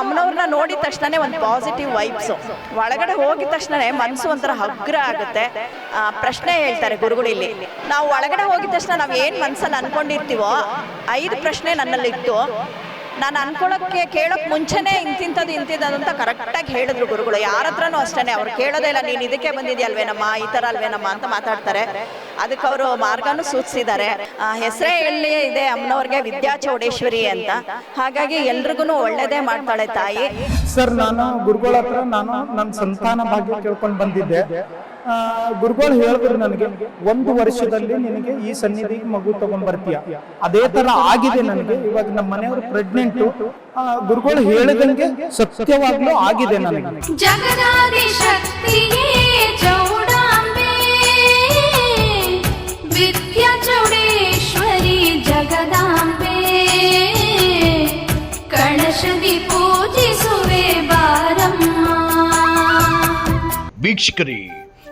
ಅಮ್ಮನವ್ರನ್ನ ನೋಡಿದ ತಕ್ಷಣ ಒಂದು ಪಾಸಿಟಿವ್ ವೈಬ್ಸ್ ಒಳಗಡೆ ಹೋಗಿದ ತಕ್ಷಣ ಮನಸ್ಸು ಒಂಥರ ಹಗ್ರ ಆಗುತ್ತೆ. ಪ್ರಶ್ನೆ ಹೇಳ್ತಾರೆ ಗುರುಗಳು ಇಲ್ಲಿ. ನಾವು ಒಳಗಡೆ ಹೋಗಿದ ತಕ್ಷಣ ನಾವು ಏನು ಮನಸ್ಸಲ್ಲಿ ಅನ್ಕೊಂಡಿರ್ತೀವೋ, ಐದು ಪ್ರಶ್ನೆ ನನ್ನಲ್ಲಿತ್ತು. ನಾನು ಅನ್ಕೊಳ್ಳೋಕ್ಕೆ ಕೇಳೋಕ್ಕೆ ಮುಂಚೆನೇ ಇಂತಿಂಥದ್ದು ಇಂತಿಂಥದ್ದು ಅಂತ ಕರೆಕ್ಟಾಗಿ ಹೇಳಿದ್ರು ಗುರುಗಳು. ಯಾರ ಹತ್ರನೂ ಅಷ್ಟೇ ಅವ್ರು ಕೇಳೋದೇ ಇಲ್ಲ, ನೀನು ಇದಕ್ಕೆ ಬಂದಿದ್ಯಲ್ವೇನಮ್ಮ, ಈ ಥರ ಅಲ್ವೇನಮ್ಮ ಅಂತ ಮಾತಾಡ್ತಾರೆ. ಅದಕ್ಕೆ ಅವರು ಮಾರ್ಗನೂ ಸೂಚಿಸಿದ್ದಾರೆ. ಹೆಸರೇ ಹೇಳಿ ಇದೆ ಅಮ್ಮನವ್ರಿಗೆ ವಿದ್ಯಾ ಚೌಡೇಶ್ವರಿ ಅಂತ. ಹಾಗಾಗಿ ಎಲ್ರಿಗೂ ಒಳ್ಳೇದೇ ಮಾಡ್ತಾಳೆ ತಾಯಿ. ಸರ್, ನಾನು ಗುರುಗಳ ಹತ್ರ ನಾನು ನನ್ನ ಸಂತಾನ ಭಾಗ್ಯ ಕೇಳ್ಕೊಂಡು ಬಂದಿದ್ದೆ. ಗುರುಗಳು ಹೇಳಿದ್ರು ನನಗೆ ಒಂದು ವರ್ಷದಲ್ಲಿ ನಿನಗೆ ಈ ಸನ್ನಿಧಿಗೆ ಮಗು ತಗೊಂಡ್ ಬರ್ತೀಯ ಅದೇ ತರ ಆಗಿದೆ ನನಗೆ ಇವಾಗ ನಮ್ಮ ಮನೆಯವರು ಪ್ರೆಗ್ನೆಂಟ್ ಗುರುಗಳು ಹೇಳಿದಂಗೆ ಸತ್ಯವಾಗ್ಲೂ ಆಗಿದೆ ನನಗೆ. ಜಗದಾದಿ ಶಕ್ತಿಯೇ ಚೌಡಾಂಬೆ ವಿದ್ಯಾ ಚೌಡೇಶ್ವರಿ ಜಗದಾಂಬೆ. ಪೂಜಿಸುವೆ ಬಾರಮ್ಮ. ವೀಕ್ಷಕರೇ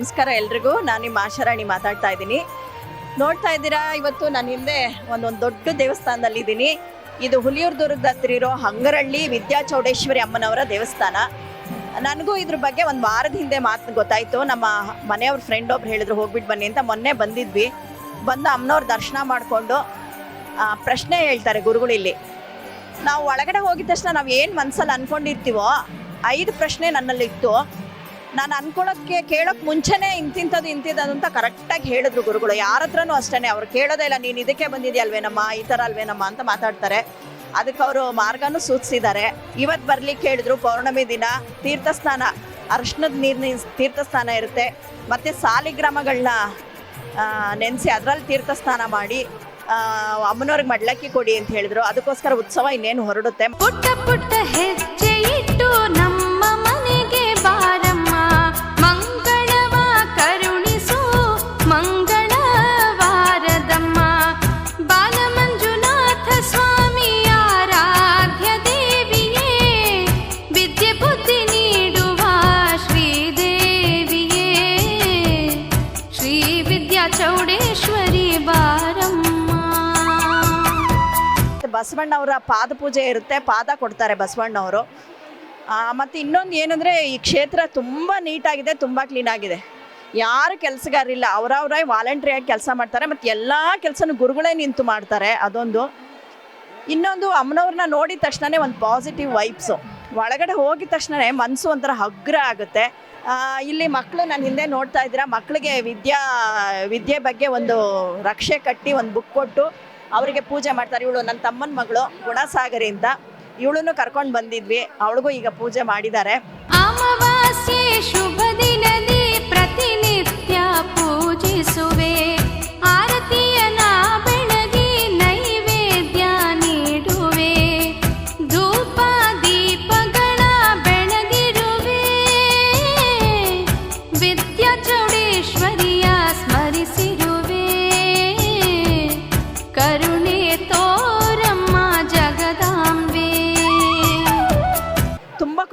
ನಮಸ್ಕಾರ ಎಲ್ರಿಗೂ. ನಾನು ನಿಮ್ಮ ಆಶಾರಾಣಿ ಮಾತಾಡ್ತಾ ಇದ್ದೀನಿ. ನೋಡ್ತಾ ಇದ್ದೀರಾ, ಇವತ್ತು ನಾನು ಹಿಂದೆ ಒಂದೊಂದು ದೊಡ್ಡ ದೇವಸ್ಥಾನದಲ್ಲಿದ್ದೀನಿ ಇದು ಹುಲಿಯೂರು ದುರ್ಗದ ಹತ್ರ ಇರೋ ಹಂಗರಳ್ಳಿ ವಿದ್ಯಾ ಚೌಡೇಶ್ವರಿ ಅಮ್ಮನವರ ದೇವಸ್ಥಾನ. ನನಗೂ ಇದ್ರ ಬಗ್ಗೆ ಒಂದು ವಾರದ ಹಿಂದೆ ಮಾತು ಗೊತ್ತಾಯಿತು. ನಮ್ಮ ಮನೆಯವ್ರ ಫ್ರೆಂಡ್ ಒಬ್ರು ಹೇಳಿದ್ರು ಹೋಗ್ಬಿಟ್ಟು ಬನ್ನಿ ಅಂತ ಮೊನ್ನೆ ಬಂದಿದ್ವಿ. ಬಂದು ಅಮ್ಮನವ್ರ ದರ್ಶನ ಮಾಡಿಕೊಂಡು ಪ್ರಶ್ನೆ ಹೇಳ್ತಾರೆ ಗುರುಗಳಿಲ್ಲಿ ನಾವು ಒಳಗಡೆ ಹೋಗಿದ ತಕ್ಷಣ ನಾವು ಏನು ಮನಸ್ಸಲ್ಲಿ ಅಂದ್ಕೊಂಡಿರ್ತೀವೋ ಐದು ಪ್ರಶ್ನೆ ನನ್ನಲ್ಲಿತ್ತು. ನಾನು ಅನ್ಕೊಳ್ಳೋಕ್ಕೆ ಕೇಳೋಕ್ಕೆ ಮುಂಚೆನೇ ಇಂತಿಂಥದ್ದು ಇಂತಿದ್ದು ಅಂತ ಕರೆಕ್ಟಾಗಿ ಹೇಳಿದ್ರು ಗುರುಗಳು. ಯಾರ ಹತ್ರನೂ ಅಷ್ಟೇ ಅವ್ರು ಕೇಳೋದೇ ಇಲ್ಲ, ನೀನು ಇದಕ್ಕೆ ಬಂದಿದ್ಯಲ್ವೇನಮ್ಮ ಈ ಥರ ಅಲ್ವೇನಮ್ಮ ಅಂತ ಮಾತಾಡ್ತಾರೆ. ಅದಕ್ಕೆ ಅವರು ಮಾರ್ಗನೂ ಸೂಚಿಸಿದ್ದಾರೆ. ಇವತ್ತು ಬರ್ಲಿಕ್ಕೆ ಹೇಳಿದ್ರು, ಪೌರ್ಣಮಿ ದಿನ ತೀರ್ಥಸ್ನಾನ ಅರ್ಶನದ ನೀರಿನ ತೀರ್ಥಸ್ನಾನ ಇರುತ್ತೆ. ಮತ್ತು ಸಾಲಿಗ್ರಾಮಗಳನ್ನ ನೆನೆಸಿ ಅದರಲ್ಲಿ ತೀರ್ಥಸ್ನಾನ ಮಾಡಿ ಅಮ್ಮನವ್ರಿಗೆ ಮಡ್ಲಕ್ಕಿ ಕೊಡಿ ಅಂತ ಹೇಳಿದ್ರು. ಅದಕ್ಕೋಸ್ಕರ ಉತ್ಸವ ಇನ್ನೇನು ಹೊರಡುತ್ತೆ. ಪುಟ್ಟ ಪುಟ್ಟ ಹೆಜ್ಜೆ ಇಟ್ಟು ನಮ್ಮ ಬಸವಣ್ಣವರ ಪಾದ ಪೂಜೆ ಇರುತ್ತೆ, ಪಾದ ಕೊಡ್ತಾರೆ ಬಸವಣ್ಣವರು ಮತ್ತು ಇನ್ನೊಂದು ಏನಂದರೆ ಈ ಕ್ಷೇತ್ರ ತುಂಬ ನೀಟಾಗಿದೆ, ತುಂಬ ಕ್ಲೀನಾಗಿದೆ ಯಾರು ಕೆಲಸಗಾರಿಲ್ಲ ಅವರವರೇ ವಾಲಂಟ್ರಿಯಾಗಿ ಕೆಲಸ ಮಾಡ್ತಾರೆ, ಮತ್ತು ಎಲ್ಲ ಕೆಲಸನೂ ಗುರುಗಳೇ ನಿಂತು ಮಾಡ್ತಾರೆ ಅದೊಂದು. ಇನ್ನೊಂದು ಅಮ್ಮನವ್ರನ್ನ ನೋಡಿದ ತಕ್ಷಣವೇ ಒಂದು ಪಾಸಿಟಿವ್ ವೈಬ್ಸು ಒಳಗಡೆ ಹೋಗಿದ ತಕ್ಷಣವೇ ಮನಸ್ಸು ಒಂಥರ ಹಗ್ರ ಆಗುತ್ತೆ. ಇಲ್ಲಿ ಮಕ್ಕಳು ನಾನು ಹಿಂದೆ ನೋಡ್ತಾ ಇದ್ದೀರಾ ಮಕ್ಕಳಿಗೆ ವಿದ್ಯಾ, ವಿದ್ಯೆ ಬಗ್ಗೆ ಒಂದು ರಕ್ಷೆ ಕಟ್ಟಿ ಒಂದು ಬುಕ್ ಕೊಟ್ಟು ಅವರಿಗೆ ಪೂಜೆ ಮಾಡ್ತಾರೆ. ಇವಳು ನನ್ನ ತಮ್ಮನ ಮಗಳು ಗುಣಸಾಗರಿ ಅಂತ ಇವಳನ್ನು ಕರ್ಕೊಂಡು ಬಂದಿದ್ವಿ. ಅವಳಿಗೂ ಈಗ ಪೂಜೆ ಮಾಡಿದ್ದಾರೆ. ಶುಭ ದಿನದಿ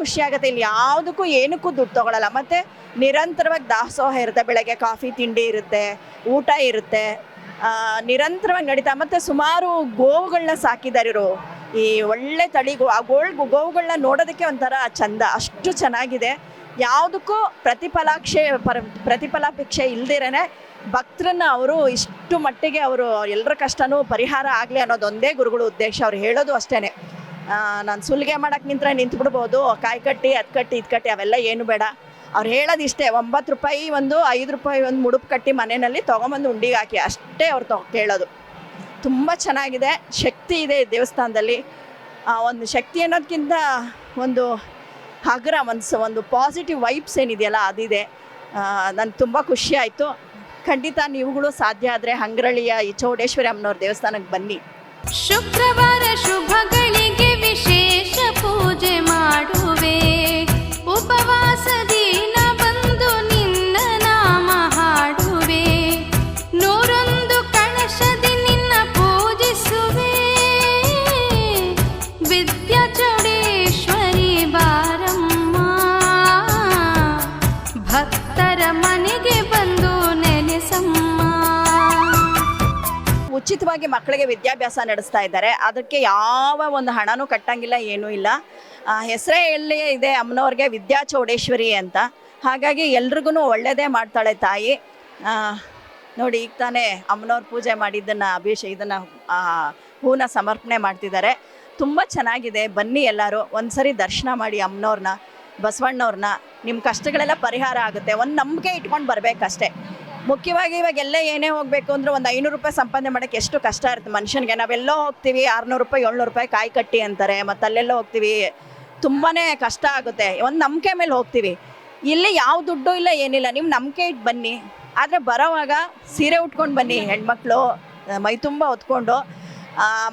ತುಂಬ ಖುಷಿ ಆಗುತ್ತೆ. ಇಲ್ಲಿ ಯಾವುದಕ್ಕೂ ಏನಕ್ಕೂ ದುಡ್ಡು ತಗೊಳ್ಳಲ್ಲ ಮತ್ತು ನಿರಂತರವಾಗಿ ದಾಸೋಹ ಇರುತ್ತೆ. ಬೆಳಗ್ಗೆ ಕಾಫಿ, ತಿಂಡಿ ಇರುತ್ತೆ, ಊಟ ಇರುತ್ತೆ. ನಿರಂತರವಾಗಿ ನಡೀತಾ ಮತ್ತು ಸುಮಾರು ಗೋವುಗಳನ್ನ ಸಾಕಿದ್ದಾರೆ ಇವರು ಈ ಒಳ್ಳೆ ತಳಿ ಗೋ ಆ ಗೋಳ್ ಗೋವುಗಳನ್ನ ನೋಡೋದಕ್ಕೆ ಒಂಥರ ಚಂದ. ಅಷ್ಟು ಚೆನ್ನಾಗಿದೆ. ಯಾವುದಕ್ಕೂ ಪ್ರತಿಫಲಾಕ್ಷೆ, ಪರ, ಪ್ರತಿಫಲಾಪೇಕ್ಷೆ ಇಲ್ದಿರೇ ಭಕ್ತರನ್ನ ಅವರು ಇಷ್ಟು ಮಟ್ಟಿಗೆ ಅವರು ಎಲ್ಲರ ಕಷ್ಟನೂ ಪರಿಹಾರ ಆಗಲಿ ಅನ್ನೋದೊಂದೇ ಗುರುಗಳ ಉದ್ದೇಶ. ಅವ್ರು ಹೇಳೋದು ಅಷ್ಟೇ ನಾನು ಸುಲಿಗೆ ಮಾಡೋಕ್ಕೆ ನಿಂತ್ರೆ ನಿಂತು ಬಿಡ್ಬೋದು ಕಾಯಿ ಕಟ್ಟಿ, ಅದು ಕಟ್ಟಿ, ಇದು ಕಟ್ಟಿ, ಅವೆಲ್ಲ ಏನು ಬೇಡ. ಅವ್ರು ಹೇಳೋದು ಇಷ್ಟೇ ಒಂಬತ್ತು ರೂಪಾಯಿ ಒಂದು, ಐದು ರೂಪಾಯಿ ಒಂದು ಮುಡುಪು ಕಟ್ಟಿ ಮನೆಯಲ್ಲಿ ತೊಗೊಂಬಂದು ಉಂಡಿಗೆ ಹಾಕಿ, ಅಷ್ಟೇ ಅವ್ರು ತೊ, ಕೇಳೋದು. ತುಂಬ ಚೆನ್ನಾಗಿದೆ, ಶಕ್ತಿ ಇದೆ ದೇವಸ್ಥಾನದಲ್ಲಿ. ಒಂದು ಶಕ್ತಿ ಅನ್ನೋದಕ್ಕಿಂತ ಒಂದು ಹಗುರ, ಒಂದು ಒಂದು ಪಾಸಿಟಿವ್ ವೈಬ್ಸ್ ಏನಿದೆಯಲ್ಲ, ಅದಿದೆ. ನನಗೆ ತುಂಬ ಖುಷಿ ಆಯಿತು. ಖಂಡಿತ ನೀವುಗಳು ಸಾಧ್ಯ ಆದರೆ ಹಂಗ್ರಳಿಯ ಈ ಚೌಡೇಶ್ವರಿ ಅಮ್ಮನವ್ರ ದೇವಸ್ಥಾನಕ್ಕೆ ಬನ್ನಿ. ಶುಕ್ರವಾರ ಶುಭಗಳಿಗೆ. ಪೂಜೆ ಉಚಿತವಾಗಿ ಮಕ್ಕಳಿಗೆ ವಿದ್ಯಾಭ್ಯಾಸ ನಡೆಸ್ತಾ ಇದ್ದಾರೆ. ಅದಕ್ಕೆ ಯಾವ ಒಂದು ಹಣನೂ ಕಟ್ಟಂಗಿಲ್ಲ, ಏನೂ ಇಲ್ಲ. ಹೆಸರೇ ಎಲ್ಲಿ ಇದೆ ಅಮ್ಮನವ್ರಿಗೆ ವಿದ್ಯಾ ಚೌಡೇಶ್ವರಿ ಅಂತ. ಹಾಗಾಗಿ ಎಲ್ರಿಗೂ ಒಳ್ಳೆಯದೇ ಮಾಡ್ತಾಳೆ ತಾಯಿ. ನೋಡಿ, ಈಗ ತಾನೇ ಅಮ್ಮನವ್ರ ಪೂಜೆ ಮಾಡಿದ್ದನ್ನು ಅಭಿಷೇಕ ಇದನ್ನು ಹೂನ ಸಮರ್ಪಣೆ ಮಾಡ್ತಿದ್ದಾರೆ. ತುಂಬ ಚೆನ್ನಾಗಿದೆ. ಬನ್ನಿ ಎಲ್ಲರೂ, ಒಂದ್ಸರಿ ದರ್ಶನ ಮಾಡಿ ಅಮ್ಮನವ್ರನ್ನ, ಬಸವಣ್ಣವ್ರನ್ನ. ನಿಮ್ಮ ಕಷ್ಟಗಳೆಲ್ಲ ಪರಿಹಾರ ಆಗುತ್ತೆ. ಒಂದು ನಂಬಿಕೆ ಇಟ್ಕೊಂಡು ಬರಬೇಕಷ್ಟೇ. ಮುಖ್ಯವಾಗಿ ಇವಾಗ ಎಲ್ಲ ಏನೇ ಹೋಗಬೇಕು ಅಂದ್ರೆ ಒಂದು ಐನೂರು ರೂಪಾಯಿ ಸಂಪಾದನೆ ಮಾಡೋಕ್ಕೆ ಎಷ್ಟು ಕಷ್ಟ ಇರುತ್ತೆ ಮನುಷ್ಯನಿಗೆ. ನಾವೆಲ್ಲೋ ಹೋಗ್ತೀವಿ, ಆರುನೂರು ರೂಪಾಯಿ, ಏಳ್ನೂರು ರೂಪಾಯಿ ಕಾಯಿ ಕಟ್ಟಿ ಅಂತಾರೆ, ಮತ್ತು ಅಲ್ಲೆಲ್ಲ ಹೋಗ್ತೀವಿ. ತುಂಬಾ ಕಷ್ಟ ಆಗುತ್ತೆ. ಒಂದು ನಂಬಿಕೆ ಮೇಲೆ ಹೋಗ್ತೀವಿ. ಇಲ್ಲಿ ಯಾವ ದುಡ್ಡು ಇಲ್ಲ, ಏನಿಲ್ಲ. ನೀವು ನಂಬಿಕೆ ಇಟ್ಟು ಬನ್ನಿ. ಆದರೆ ಬರೋವಾಗ ಸೀರೆ ಉಟ್ಕೊಂಡು ಬನ್ನಿ, ಹೆಣ್ಮಕ್ಳು, ಮೈ ತುಂಬ ಹೊತ್ಕೊಂಡು.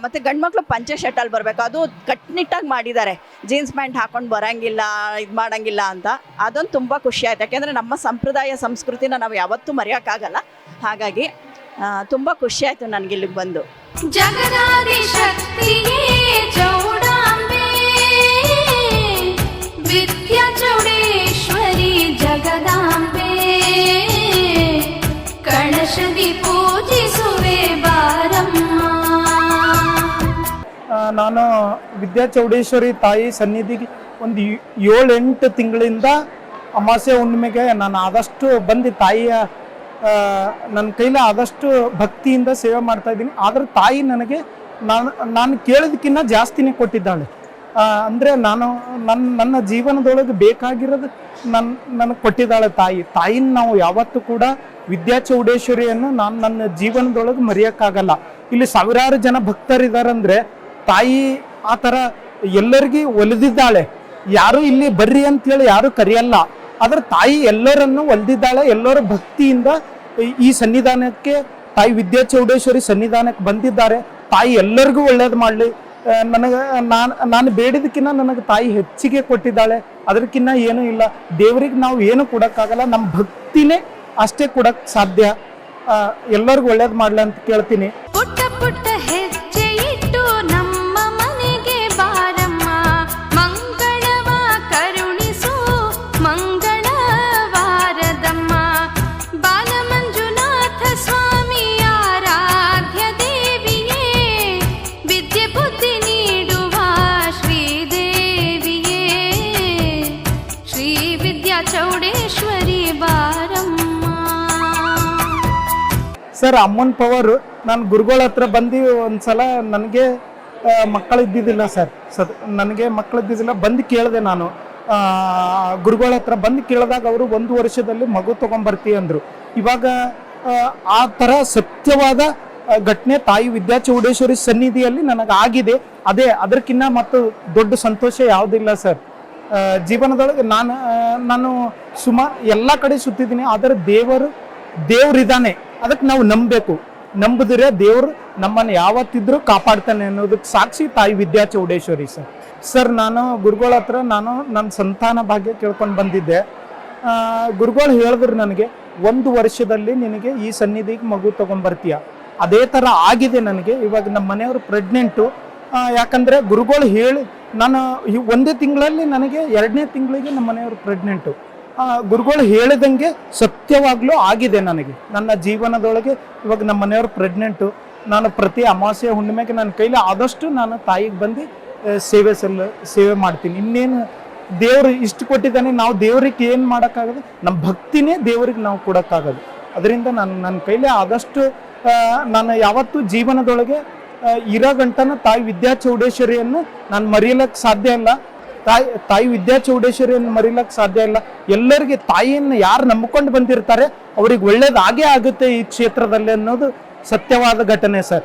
ಮತ್ತು ಗಂಡು ಮಕ್ಕಳು ಪಂಚೆ ಶರ್ಟಲ್ಲಿ ಬರಬೇಕು. ಅದು ಕಟ್ನಿಟ್ಟಾಗಿ ಮಾಡಿದ್ದಾರೆ. ಜೀನ್ಸ್ ಪ್ಯಾಂಟ್ ಹಾಕೊಂಡು ಬರೋಂಗಿಲ್ಲ, ಇದು ಮಾಡೋಂಗಿಲ್ಲ ಅಂತ. ಅದೊಂದು ತುಂಬ ಖುಷಿ ಆಯ್ತು. ಯಾಕೆಂದರೆ ನಮ್ಮ ಸಂಪ್ರದಾಯ ಸಂಸ್ಕೃತಿನ ನಾವು ಯಾವತ್ತೂ ಮರೆಯೋಕ್ಕಾಗಲ್ಲ. ಹಾಗಾಗಿ ತುಂಬ ಖುಷಿ ಆಯಿತು ನನಗೆ ಇಲ್ಲಿಗೆ ಬಂದು. ನಾನು ವಿದ್ಯಾ ಚೌಡೇಶ್ವರಿ ತಾಯಿ ಸನ್ನಿಧಿಗೆ ಒಂದು ಏಳೆಂಟು ತಿಂಗಳಿಂದ ಅಮಾವಾಸ್ಯ ಹುಣ್ಣಿಮೆಗೆ ನಾನು ಆದಷ್ಟು ಬಂದು ತಾಯಿಯ ನನ್ನ ಕೈಲಿ ಆದಷ್ಟು ಭಕ್ತಿಯಿಂದ ಸೇವೆ ಮಾಡ್ತಾ ಇದ್ದೀನಿ. ಆದರೆ ತಾಯಿ ನನಗೆ ನಾನು ನಾನು ಕೇಳೋದಕ್ಕಿಂತ ಜಾಸ್ತಿನೇ ಕೊಟ್ಟಿದ್ದಾಳೆ. ಅಂದರೆ ಅಂದ್ರೆ ನಾನು ನನ್ನ ನನ್ನ ಜೀವನದೊಳಗೆ ಬೇಕಾಗಿರೋದು ನನ್ನ ನನಗೆ ಕೊಟ್ಟಿದ್ದಾಳೆ ತಾಯಿ. ತಾಯಿನ ನಾವು ಯಾವತ್ತೂ ಕೂಡ ವಿದ್ಯಾ ಚೌಡೇಶ್ವರಿಯನ್ನು ನಾನು ನನ್ನ ಜೀವನದೊಳಗೆ ಮರೆಯೋಕ್ಕಾಗಲ್ಲ. ಇಲ್ಲಿ ಸಾವಿರಾರು ಜನ ಭಕ್ತರಿದಾರಂದ್ರೆ ತಾಯಿ ಆ ಥರ ಎಲ್ಲರಿಗೂ ಒಲಿದಿದ್ದಾಳೆ. ಯಾರು ಇಲ್ಲಿ ಬರ್ರಿ ಅಂತೇಳಿ ಯಾರು ಕರೆಯಲ್ಲ. ಆದ್ರೆ ತಾಯಿ ಎಲ್ಲರನ್ನು ಒಲಿದಿದ್ದಾಳೆ. ಎಲ್ಲರ ಭಕ್ತಿಯಿಂದ ಈ- ಸನ್ನಿಧಾನಕ್ಕೆ ತಾಯಿ ವಿದ್ಯಾ ಚೌಡೇಶ್ವರಿ ಸನ್ನಿಧಾನಕ್ಕೆ ಬಂದಿದ್ದಾರೆ. ತಾಯಿ ಎಲ್ಲರಿಗೂ ಒಳ್ಳೇದು ಮಾಡಲಿ. ನನಗೆ ನಾನು ನಾನು ಬೇಡಿದಕ್ಕಿಂತ ನನಗೆ ತಾಯಿ ಹೆಚ್ಚಿಗೆ ಕೊಟ್ಟಿದ್ದಾಳೆ. ಅದಕ್ಕಿನ್ನ ಏನೂ ಇಲ್ಲ. ದೇವರಿಗೆ ನಾವು ಏನು ಕೊಡೋಕ್ಕಾಗಲ್ಲ. ನಮ್ಮ ಭಕ್ತಿನೇ ಅಷ್ಟೇ ಕೊಡಕ್ಕೆ ಸಾಧ್ಯ. ಎಲ್ಲರಿಗೂ ಒಳ್ಳೇದು ಮಾಡಲಿ ಅಂತ ಕೇಳ್ತೀನಿ. ಸರ್ ಅಮ್ಮನ ಪವರ್ ನಾನು ಗುರುಗಳ ಹತ್ರ ಬಂದು ಒಂದ್ಸಲ ನನಗೆ ಮಕ್ಕಳು ಇದ್ದಿದ್ದಿಲ್ಲ ಸರ್. ಸದ್ ನನಗೆ ಮಕ್ಕಳು ಇದ್ದಿದ್ದಿಲ್ಲ ಬಂದು ಕೇಳಿದೆ ನಾನು. ಗುರುಗಳ ಹತ್ರ ಬಂದು ಕೇಳಿದಾಗ ಅವರು ಒಂದು ವರ್ಷದಲ್ಲಿ ಮಗು ತೊಗೊಂಬರ್ತಿ ಅಂದರು. ಇವಾಗ ಆ, ಥರ ಸತ್ಯವಾದ ಘಟನೆ ತಾಯಿ ವಿದ್ಯಾ ಚೌಡೇಶ್ವರಿ ಸನ್ನಿಧಿಯಲ್ಲಿ ನನಗೆ ಆಗಿದೆ ಅದೇ ಅದಕ್ಕಿಂತ ಮತ್ತು ದೊಡ್ಡ ಸಂತೋಷ ಯಾವುದಿಲ್ಲ ಸರ್. ಜೀವನದೊಳಗೆ ನಾನು ನಾನು ಸುಮಾರು ಎಲ್ಲ ಕಡೆ ಸುತ್ತಿದ್ದೀನಿ ಆದರೆ ದೇವರು ದೇವ್ರಿದ್ದಾನೆ ಅದಕ್ಕೆ ನಾವು ನಂಬಬೇಕು. ನಂಬಿದ್ರೆ ದೇವ್ರು ನಮ್ಮನ್ನು ಯಾವತ್ತಿದ್ರೂ ಕಾಪಾಡ್ತಾನೆ ಅನ್ನೋದಕ್ಕೆ ಸಾಕ್ಷಿ ತಾಯಿ ವಿದ್ಯಾ ಚೌಡೇಶ್ವರಿ ಸರ್. ಸರ್, ನಾನು ಗುರುಗಳ ಹತ್ರ ನಾನು ನನ್ನ ಸಂತಾನ ಭಾಗ್ಯ ಕೇಳ್ಕೊಂಡು ಬಂದಿದ್ದೆ. ಗುರುಗಳು ಹೇಳಿದ್ರು ನನಗೆ, ಒಂದು ವರ್ಷದಲ್ಲಿ ನಿನಗೆ ಈ ಸನ್ನಿಧಿಗೆ ಮಗು ತೊಗೊಂಡ್ಬರ್ತೀಯ ಅದೇ ಥರ ಆಗಿದೆ ನನಗೆ. ಇವಾಗ ನಮ್ಮ ಮನೆಯವರು ಪ್ರೆಗ್ನೆಂಟು ಯಾಕಂದರೆ ಗುರುಗಳು ಹೇಳಿ, ನಾನು ಒಂದೇ ತಿಂಗಳಲ್ಲಿ ನನಗೆ ಎರಡನೇ ತಿಂಗಳಿಗೆ ನಮ್ಮ ಮನೆಯವರು ಪ್ರೆಗ್ನೆಂಟು ಗುರುಗಳು ಹೇಳಿದಂಗೆ ಸತ್ಯವಾಗ್ಲೂ ಆಗಿದೆ ನನಗೆ. ನನ್ನ ಜೀವನದೊಳಗೆ ಇವಾಗ ನಮ್ಮ ಮನೆಯವರು ಪ್ರೆಗ್ನೆಂಟು ನಾನು ಪ್ರತಿ ಅಮಾವಾಸ್ಯೆ ಹುಣ್ಣಿಮೆಗೆ ನನ್ನ ಕೈಲಿ ಆದಷ್ಟು ನಾನು ತಾಯಿಗೆ ಬಂದು ಸೇವೆ ಸಲ್ಲ, ಸೇವೆ ಮಾಡ್ತೀನಿ. ಇನ್ನೇನು ದೇವ್ರು ಇಷ್ಟು ಕೊಟ್ಟಿದ್ದಾನೆ, ನಾವು ದೇವ್ರಿಗೆ ಏನು ಮಾಡೋಕ್ಕಾಗದು? ನಮ್ಮ ಭಕ್ತಿನೇ ದೇವ್ರಿಗೆ ನಾವು ಕೊಡೋಕ್ಕಾಗದು. ಅದರಿಂದ ನಾನು, ನನ್ನ ಕೈಲಿ ಆದಷ್ಟು ನಾನು ಯಾವತ್ತೂ ಜೀವನದೊಳಗೆ ಇರೋ ಗಂಟನ ತಾಯಿ ವಿದ್ಯಾ ಚೌಡೇಶ್ವರಿಯನ್ನು ನಾನು ಮರೆಯಲಕ್ಕೆ ಸಾಧ್ಯ ಇಲ್ಲ. ತಾಯಿ ತಾಯಿ ವಿದ್ಯಾ ಚೌಡೇಶ್ವರಿಯನ್ನು ಮರಿಲಕ್ ಸಾಧ್ಯ ಇಲ್ಲ. ಎಲ್ಲರಿಗೆ ತಾಯಿಯನ್ನು ಯಾರು ನಂಬಿಕೊಂಡು ಬಂದಿರ್ತಾರೆ, ಅವ್ರಿಗೆ ಒಳ್ಳೇದಾಗೇ ಆಗುತ್ತೆ ಈ ಕ್ಷೇತ್ರದಲ್ಲಿ ಅನ್ನೋದು ಸತ್ಯವಾದ ಘಟನೆ ಸರ್.